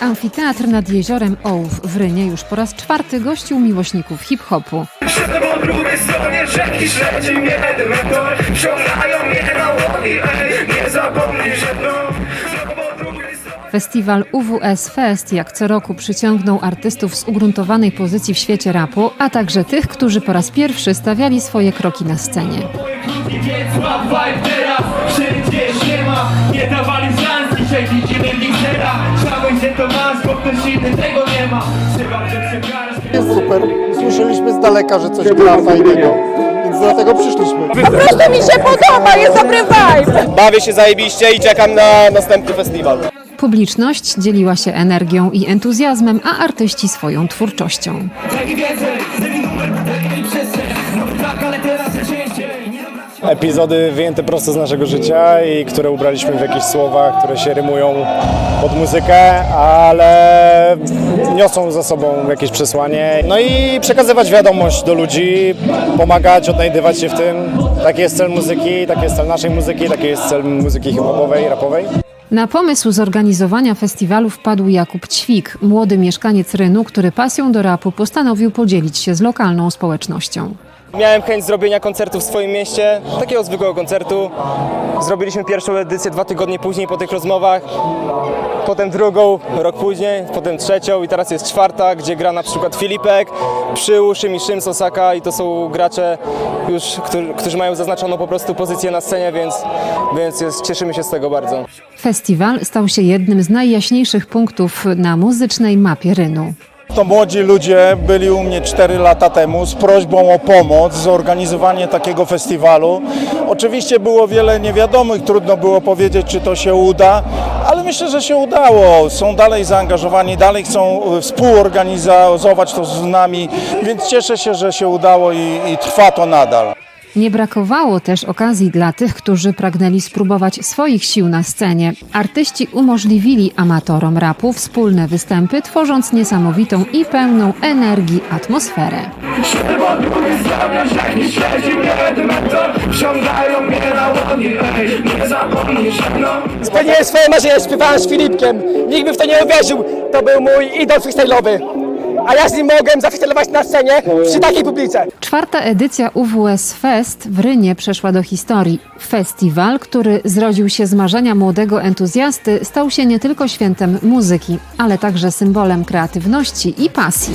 Amfiteatr nad jeziorem Ołów w Rynie już po raz czwarty gościł miłośników hip-hopu. Drugiej stronie rzeki, śledzi mnie Wciągają mnie na Festiwal UWS Fest jak co roku przyciągnął artystów z ugruntowanej pozycji w świecie rapu, a także tych, którzy po raz pierwszy stawiali swoje kroki na scenie. Jest super. Słyszeliśmy z daleka, że coś gra fajnego, więc dlatego przyszliśmy. Po prostu mi się podoba, jest dobry vibe. Bawię się zajebiście i czekam na następny festiwal. Publiczność dzieliła się energią i entuzjazmem, a artyści swoją twórczością. Epizody wyjęte prosto z naszego życia i które ubraliśmy w jakieś słowa, które się rymują pod muzykę, ale niosą za sobą jakieś przesłanie. No i przekazywać wiadomość do ludzi, pomagać, odnajdywać się w tym. Taki jest cel muzyki, taki jest cel naszej muzyki, taki jest cel muzyki hip-hopowej, rapowej. Na pomysł zorganizowania festiwalu wpadł Jakub Ćwik, młody mieszkaniec Rynu, który pasją do rapu postanowił podzielić się z lokalną społecznością. Miałem chęć zrobienia koncertu w swoim mieście, takiego zwykłego koncertu. Zrobiliśmy pierwszą edycję dwa tygodnie później po tych rozmowach, potem drugą rok później, potem trzecią i teraz jest czwarta, gdzie gra na przykład Filipek, Przyłóż i Szym z Osaka i to są gracze już, którzy, którzy mają zaznaczoną po prostu pozycję na scenie, więc, więc jest, cieszymy się z tego bardzo. Festiwal stał się jednym z najjaśniejszych punktów na muzycznej mapie Rynu. To młodzi ludzie byli u mnie 4 lata temu z prośbą o pomoc, zorganizowanie takiego festiwalu. Oczywiście było wiele niewiadomych, trudno było powiedzieć, czy to się uda, ale myślę, że się udało. Są dalej zaangażowani, dalej chcą e, współorganizować to z nami, więc cieszę się, że się udało i, i trwa to nadal. Nie brakowało też okazji dla tych, którzy pragnęli spróbować swoich sił na scenie. Artyści umożliwili amatorom rapu wspólne występy, tworząc niesamowitą i pełną energii atmosferę. Spełniłem swoje marzenie, śpiewałem z Filipkiem. Nikt by w to nie uwierzył. To był mój idol freestyle'owy. A ja z nim mogłem zafreestylować na scenie przy takiej publice. Czwarta edycja UWS Fest w Rynie przeszła do historii. Festiwal, który zrodził się z marzenia młodego entuzjasty, stał się nie tylko świętem muzyki, ale także symbolem kreatywności i pasji.